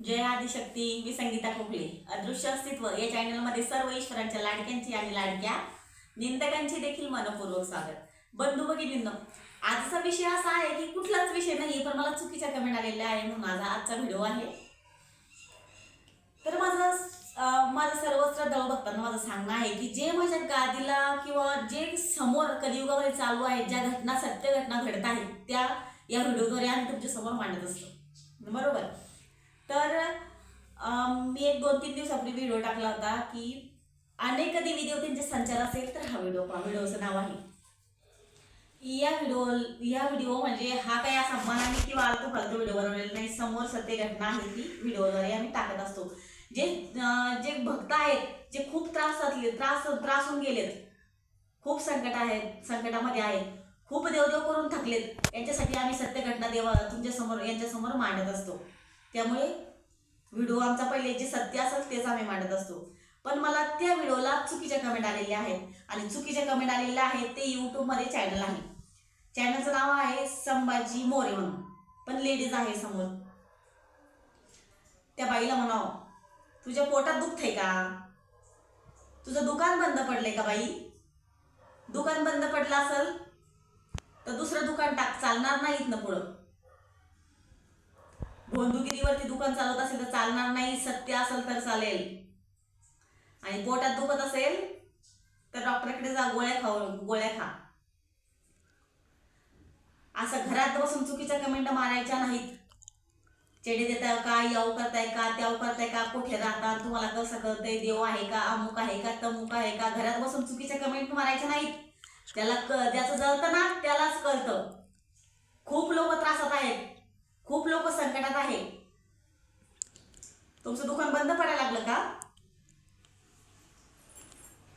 जय आदिशक्ती मी संगीता खोकले. अदृश्य अस्तित्व या चॅनलमध्ये सर्व ईश्वरांच्या लाडक्यांची आणि लाडक्या निंदकांची देखील मनपूर्वक स्वागत. बंधू भगिनींनो आजचा विषय असा आहे की कुठलाच विषय नाही पण मला चुकीच्या कमेंट आलेल्या आहे म्हणून माझा आजचा व्हिडिओ आहे. तर माझं अं, माझं सर्वत्र बघताना माझं सांगणं आहे की जे माझ्या गादीला किंवा जे समोर कलियुगामध्ये चालू आहे ज्या घटना सत्य घटना घडत आहेत त्या या व्हिडिओद्वारे आम्ही तुमच्यासमोर मांडत असतो. बरोबर? तर मी एक दोन तीन दिवसापूर्वी व्हिडिओ टाकला होता की अनेक कधी व्हिडिओ त्यांचे संचार असेल तर हा व्हिडिओ पहा. व्हिडिओचं नाव आहे. या व्हिडिओ या व्हिडिओ म्हणजे हा काही असा मनाने किंवा आलतो फालतो व्हिडिओ बनवलेला नाही. समोर सत्य घटना आहे ती व्हिडिओद्वारे आम्ही टाकत असतो. जे जे भक्त आहेत जे खूप त्रासातले त्रास त्रास होऊन गेलेत खूप संकट आहेत संकटामध्ये आहेत खूप देवदेव करून थकलेत यांच्यासाठी आम्ही सत्य घटना देवा तुमच्यासमोर यांच्यासमोर मांडत असतो. त्यामुळे व्हिडिओ आमचा पहिले जे सत्य असेल तेच आम्ही मांडत असतो. पण मला त्या व्हिडिओला चुकीच्या कमेंट आलेल्या आहेत. आणि चुकीच्या कमेंट आलेल्या आहेत ते यूट्यूबमध्ये चॅनल आहे. चॅनलचं नाव आहे संभाजी मोरे म्हणून. पण लेडीज आहे समोर. त्या बाईला म्हणाव तुझ्या पोटात दुखतंय का? तुझं दुकान बंद पडलंय का बाई? दुकान बंद पडलं असेल तर दुसरं दुकान टाक चालणार नाहीत ना पुढं. गोंदुगिरीवरती दुकान चालवत असेल तर चालणार नाही सत्य असेल तर चालेल. आणि पोटात दुखत असेल तर डॉक्टरकडे जा गोळ्या खाऊ गोळ्या खा. असं घरात बसून चुकीच्या कमेंट मारायच्या नाहीत. चेडे देताय का याव करताय का त्याव करताय का कुठे राहतात तुम्हाला कसं कळतंय देव आहे का अमुक आहे का तमुक आहे का घरात बसून चुकीच्या कमेंट मारायच्या नाहीत. त्याला क ज्याचं जळतं ना त्यालाच कळतं खूप लोक त्रासात आहेत खूप लोक संकटात आहे. तुमचं दुकान बंद पडायला लागलं का?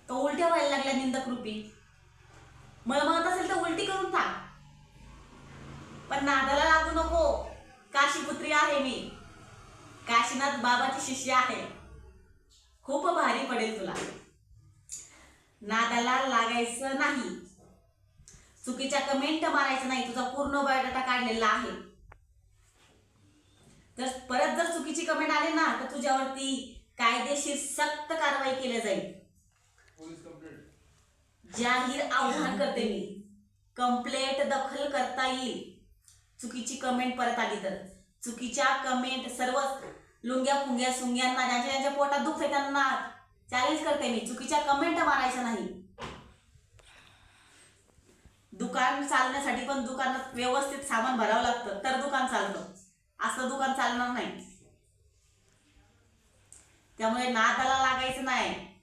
तो उलट्या व्हायला लागल्या निंदकृपी मळमळत असेल तर उलटी करून था पण नादाला लागू नको. काशीपुत्री आहे मी. काशीनाथ बाबाची शिष्य आहे. खूप भारी पडेल तुला. नादाला लागायचं नाही. चुकीच्या कमेंट मारायचं नाही. तुझा पूर्ण बायोडाटा काढलेला आहे. तर परत जर चुकीची कमेंट आली ना तर तुझ्यावरती कायदेशीर सक्त कारवाई केली जाईल. पोलीस कंप्लेंट जाहीर आव्हान करते मी. कंप्लेंट दखल करता येईल. चुकीची कमेंट परत आली तर. चुकीच्या कमेंट सर्व लुंग्या फुंग्या सुंग्यांना ज्यांच्या ज्यांच्या पोटात दुखत आहे त्यांना चॅलेंज करते मी. चुकीच्या कमेंट मारायच्या नाही. दुकान चालण्यासाठी पण दुकानात व्यवस्थित सामान भरावं लागतं. तर दुकान चालतं. असं दुकान चालणार नाही. त्यामुळे नादाला लागायचं नाही.